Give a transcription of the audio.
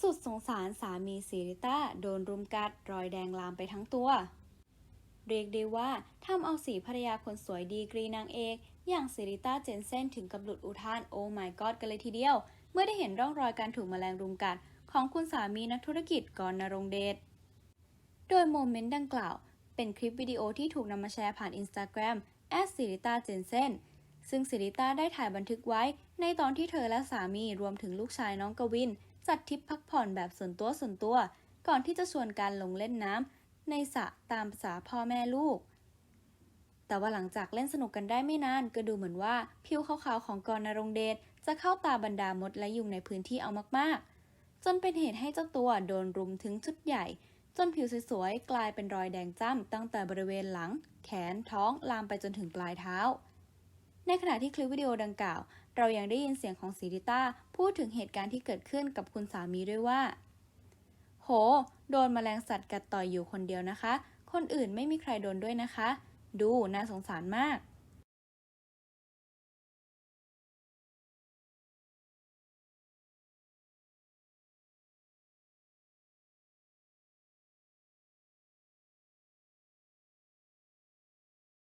สุดสงสารสามีสิริต้าโดนรุมกัดรอยแดงลามไปทั้งตัว เรียกได้ว่าทำเอาสีภรรยาคนสวยดีกรีนางเอก อย่างสิริต้าเจนเซนถึงกับหลุดอุทานโอ้ my god กันเลยทีเดียว เมื่อได้เห็นร่องรอยการถูกแมลงรุมกัด ของคุณสามีนักธุรกิจกรณรงเดช โดยโมเมนต์ดังกล่าว เป็นคลิปวิดีโอที่ถูกนำมาแชร์ผ่านอินสตาแกรมแอสสิริต้าเจนเซนซึ่งสิริต้าได้ถ่ายบันทึกไว้ในตอนที่เธอและสามีรวมถึงลูกชายน้องกวิน จัดทริปพักผ่อนแบบส่วนตัวส่วนตัว ก่อนที่จะชวนการลงเล่นน้ำในสระตามภาษาพ่อแม่ลูก แต่ว่าหลังจากเล่นสนุกกันได้ไม่นานก็ดูเหมือนว่าผิวขาวๆของกรณรงเดชจะเข้าตาบรรดามดและยุงในพื้นที่เอามากๆ จนเป็นเหตุให้เจ้าตัวโดนรุมถึงชุดใหญ่ จนผิวสวยๆกลายเป็นรอยแดงจ้ำตั้งแต่บริเวณหลัง แขนท้องลามไปจนถึงปลายเท้า ในขณะที่คลิปวิดีโอดังกล่าว เรายังได้ยินเสียงของซีริต้าพูดถึงเหตุการณ์ที่เกิดขึ้นกับคุณสามีด้วยว่า โห โดนแมลงสัตว์กัดต่อยอยู่คนเดียวนะคะ คนอื่นไม่มีใครโดนด้วยนะคะ ดูน่าสงสารมาก